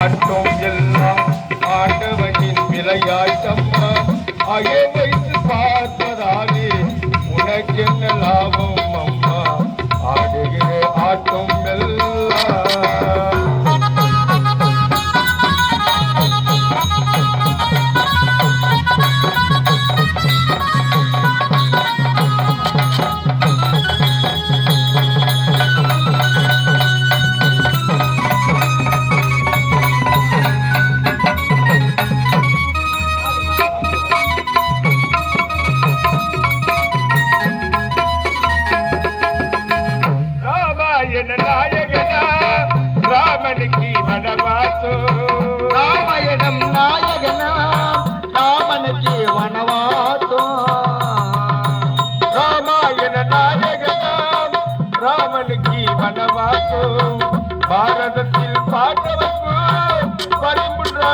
ஆட்டோம் எல்லாம் ஆண்டவனின் விளையாட்டம்மா அங்கே வைத்து பார்ப்பதாலே உனக்கென்ன லாபம் அம்மா?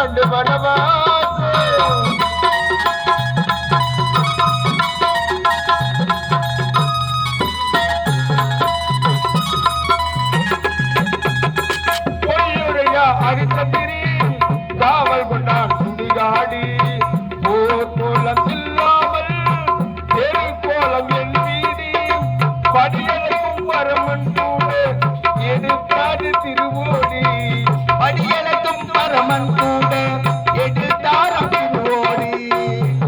ஆண்டு வனவாசோ. பொய்யுரையா அரிசந்திரி காவல் கொண்டான் சுடுகாடி. போர் கோலம் இல்லாமல் தெரு கோலம் என் வீதி. படியலுக்கும் பரமன் கூட எடுக்காது திருவோர் படியலக்கும் கூட எடுத்தாரம் திருவோடி.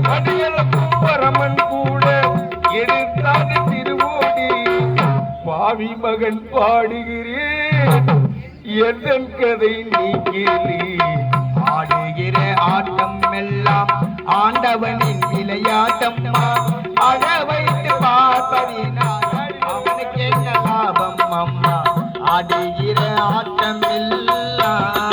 படியலுக்கும் பரமன் கூட எடுக்காது திருவோடி. பாவி மகன் பாடுகிறேன். எந்தன் கதை நீ ஆடுகிற ஆட்டம் எல்லாம் ஆண்டவனின் விளையாட்டம் அழ வைத்து பார்ப்பதினால் அவனுக்கு என்ன லாபம் அம்மா? ஆடுகிற ஆட்டம் எல்லாம்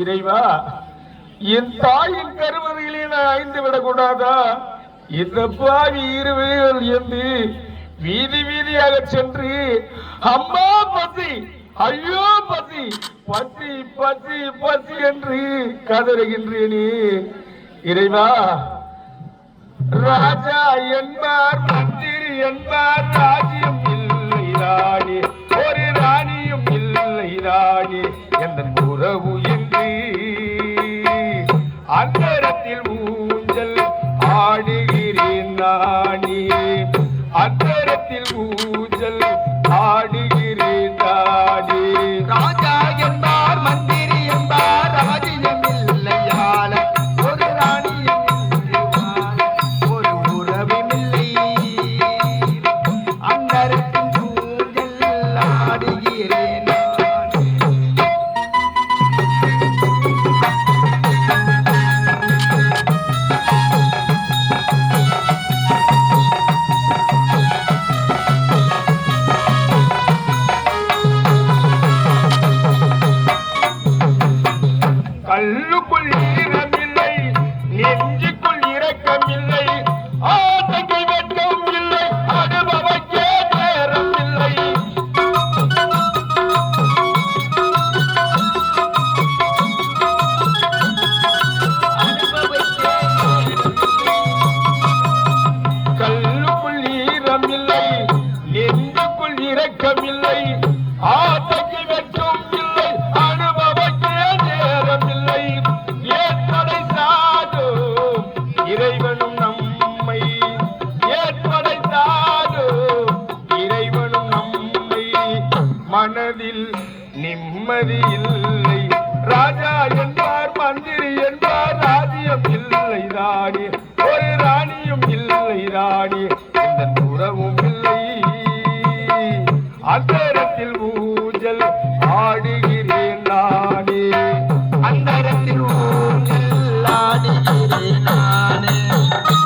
இறைவா என் தாயின் கருவறையிலே நான் ஐந்து விடக்கூடாதா? இந்த பாவி இருவர்கள் என்று வீதி வீதியாக சென்று அம்மா பசி! ஐயோ பசி! பசி பசி பசி என்று கதறுகின்றேனே. இறைவா ராஜா என்பார் மந்திரி என்பார் ராஜ்யம் இல்லை ராணி ஒரு ராணியும் இல்லை ராணி என்ற உறவு என்று நெஞ்சுக்குள் ஆசைக்கு வெற்றும் இல்லை அனுபவக்கே நேரமில்லை. ஏற்படை சாது இறைவனும் நம்மை. ஏற்படை சாது இறைவனும் நம்மை. மனதில் நிம்மதி இல்லை. ராஜா என்றார் மந்திரி என்றார் ராஜ்யம்